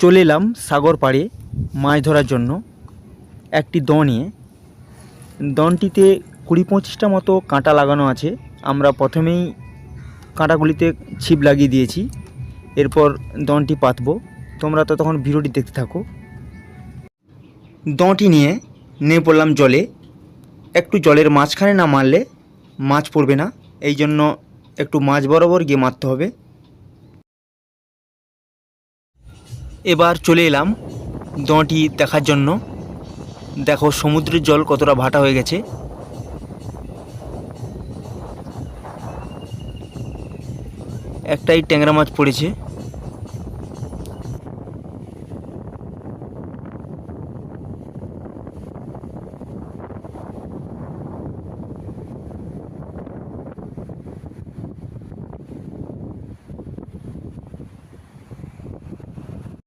চলে এলাম সাগর পাড়ে মাছ ধরার জন্য একটি দ নিয়ে। দনটিতে কুড়ি পঁচিশটা মতো কাঁটা লাগানো আছে। আমরা প্রথমেই কাঁটাগুলিতে ছিপ লাগিয়ে দিয়েছি। এরপর দনটি পাতবো। তোমরা তো তখন ভিডিওটি দেখতে থাকো। দঁটি নিয়ে নেমে পড়লাম জলে। একটু জলের মাঝখানে না মারলে মাছ পড়বে না। এই জন্য একটু মাছ বরাবর গিয়ে মারতে হবে। এবার চলে এলাম দোঁয়াটি দেখার জন্য। দেখো সমুদ্রের জল কতটা ভাটা হয়ে গেছে। একটাই ট্যাংরা মাছ পড়েছে।